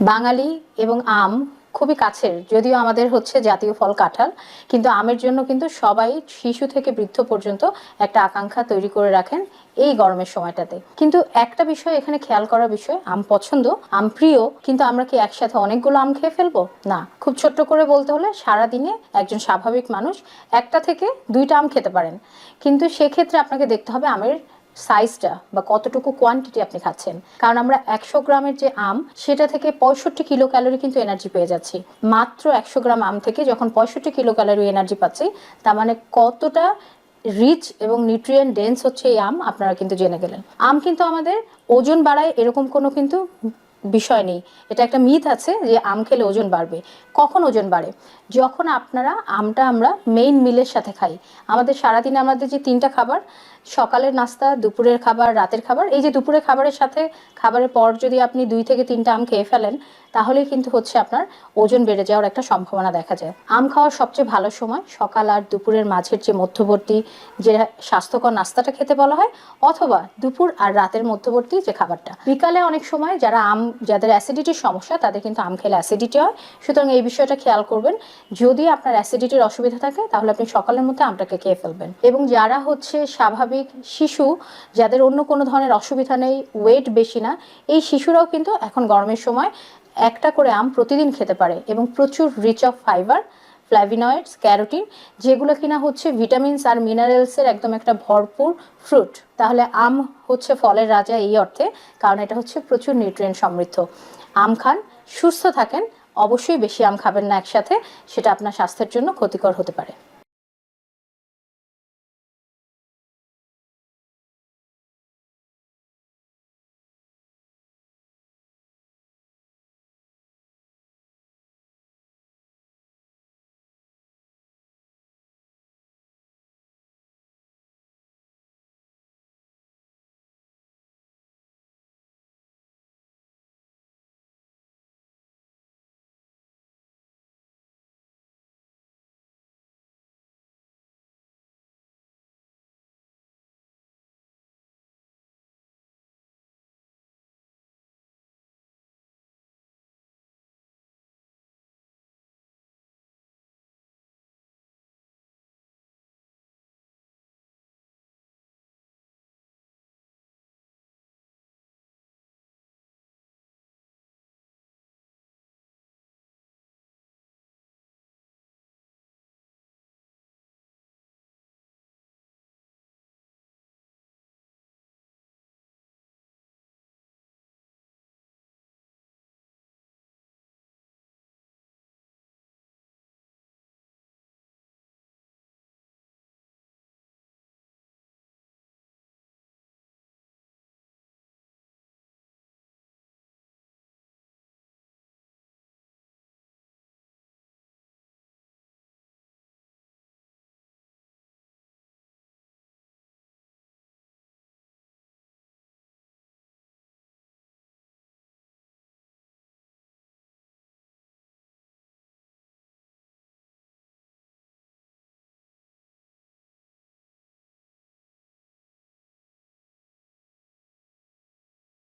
বাঙালি এবং আম খুবই কাছের, যদিও আমাদের হচ্ছে জাতীয় ফল কাঁঠাল, কিন্তু আমের জন্য কিন্তু সবাই শিশু থেকে বৃদ্ধ পর্যন্ত একটা আকাঙ্ক্ষা তৈরি করে রাখেন এই গরমের সময়টাতে। কিন্তু একটা বিষয় এখানে খেয়াল করার বিষয়, আম পছন্দ, আম প্রিয়, কিন্তু আমরা কি একসাথে অনেকগুলো আম খেয়ে ফেলব? না। খুব ছোট্ট করে বলতে হলে সারাদিনে একজন স্বাভাবিক মানুষ একটা থেকে দুইটা আম খেতে পারেন। কিন্তু সেক্ষেত্রে আপনাকে দেখতে হবে আমের সাইজটা বা কতটুকু কোয়ান্টিটি আপনি খাচ্ছেন। কারণ আমরা একশো গ্রামের যে আম, সেটা থেকে পঁয়ষট্টি কিলো ক্যালোরি কিন্তু এনার্জি পেয়ে যাচ্ছি। মাত্র একশো গ্রাম আম থেকে যখন পঁয়ষট্টি কিলো ক্যালোরি এনার্জি পাচ্ছি, তার মানে কতটা রিচ এবং নিউট্রিয়েন্ট ডেন্স হচ্ছে এই আম, আপনারা কিন্তু জেনে গেলেন। আম কিন্তু আমাদের ওজন বাড়ায় এরকম কোনো কিন্তু বিষয় নেই। এটা একটা মিথ আছে যে আম খেলে ওজন বাড়বে। কখন ওজন বাড়ে? যখন আপনারা আমটা আমরা মেইন মিলের সাথে খাই। আমাদের সারাদিনে আমাদের যে তিনটা খাবার সকালের নাস্তা, দুপুরের খাবার, রাতের খাবার, এই যে দুপুরের খাবারের সাথে খাবারের পর যদি আপনি দুই থেকে তিনটা আম খেয়ে ফেলেন, তাহলেই কিন্তু হচ্ছে আপনার ওজন বেড়ে যাওয়ার একটা সম্ভাবনা দেখা যায়। আম খাওয়ার সবচেয়ে ভালো সময় সকাল আর দুপুরের মাঝের যে মধ্যবর্তী যে স্বাস্থ্যকর নাস্তাটা খেতে বলা হয়, অথবা দুপুর আর রাতের মধ্যবর্তী যে খাবারটা। বিকালে অনেক সময় যারা আম, যাদের অ্যাসিডিটির সমস্যা, তাদের কিন্তু আম খেলে অ্যাসিডিটি হয়। সুতরাং এই বিষয়টা খেয়াল করবেন, যদি আপনার অ্যাসিডিটির অসুবিধা থাকে, তাহলে আপনি সকালের মধ্যে আমটাকে খেয়ে ফেলবেন। এবং যারা হচ্ছে স্বাভাবিক শিশু যাদের অন্য কোনো ধরনের অসুবিধা নেই ওয়েট বেশি না, এই শিশুরাও কিন্তু এখন গরমের সময় একটা করে আম প্রতিদিন খেতে পারে এবং প্রচুর rich of fibre flavonoids carotene যেগুলো কিনা হচ্ছে ভিটামিনস আর মিনারেলসের একদম একটা ভরপুর ফ্রুট তাহলে আম হচ্ছে ফলের রাজা এই অর্থে, কারণ এটা হচ্ছে প্রচুর নিউট্রিয়েন্ট সমৃদ্ধ। আম খান, সুস্থ থাকেন, অবশ্যই বেশি আম খাবেন না একসাথে, সেটা আপনার স্বাস্থ্যের জন্য ক্ষতিকর হতে পারে।